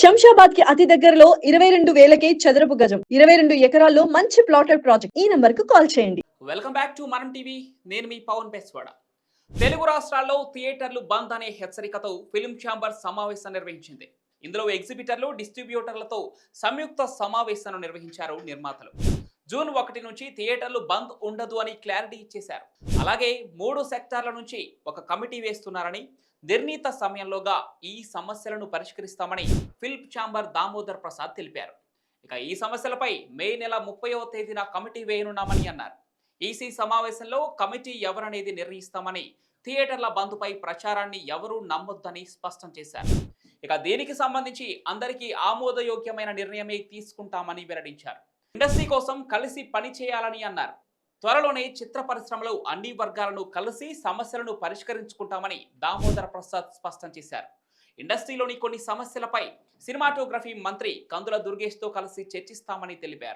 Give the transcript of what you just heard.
శంషాబాద్కి అతి దగ్గరలో ఇరవై రెండు వేలకే చదరపు గజం ఇరవై రెండు ఎకరాల్లో మంచి ప్లాటెడ్ ప్రాజెక్ట్. ఈ నంబర్కు కాల్ చేయండి. Welcome back to Manam TV. నేను మీ పవన్ బెస్వాడ. తెలుగు రాష్ట్రాల్లో థియేటర్లు బంద్ అనే హెచ్చరికతో ఫిల్మ్ ఛాంబర్ సమావేశం నిర్వహించింది. ఇందులో ఎగ్జిబిటర్లు డిస్ట్రిబ్యూటర్లతో సంయుక్త సమావేశాన్ని నిర్వహించారు నిర్మాతలు. జూన్ ఒకటి నుంచి థియేటర్లు బంద్ ఉండదు అని క్లారిటీ ఇచ్చేశారు. అలాగే మూడు సెక్టార్ల నుంచి ఒక కమిటీ వేస్తున్నారని నిర్ణీత సమయంలోగా ఈ సమస్యలను పరిష్కరిస్తామని ఫిల్ప్ ఛాంబర్ దామోదర్ ప్రసాద్ తెలిపారు. ఇక ఈ సమస్యలపై మే నెల ముప్పైవ తేదీన కమిటీ వేయనున్నామని అన్నారు. ఈసీ సమావేశంలో కమిటీ ఎవరనేది నిర్ణయిస్తామని థియేటర్ల బంద్పై ప్రచారాన్ని ఎవరూ నమ్మొద్దని స్పష్టం చేశారు. ఇక దీనికి సంబంధించి అందరికీ ఆమోదయోగ్యమైన నిర్ణయమే తీసుకుంటామని వెల్లడించారు. ఇండస్ట్రీ కోసం కలిసి పనిచేయాలని అన్నారు. త్వరలోనే చిత్ర పరిశ్రమలో అన్ని వర్గాలను కలిసి సమస్యలను పరిష్కరించుకుంటామని దామోదర ప్రసాద్ స్పష్టం చేశారు. ఇండస్ట్రీలోని కొన్ని సమస్యలపై సినిమాటోగ్రఫీ మంత్రి కందుల దుర్గేష్తో కలిసి చర్చిస్తామని తెలిపారు.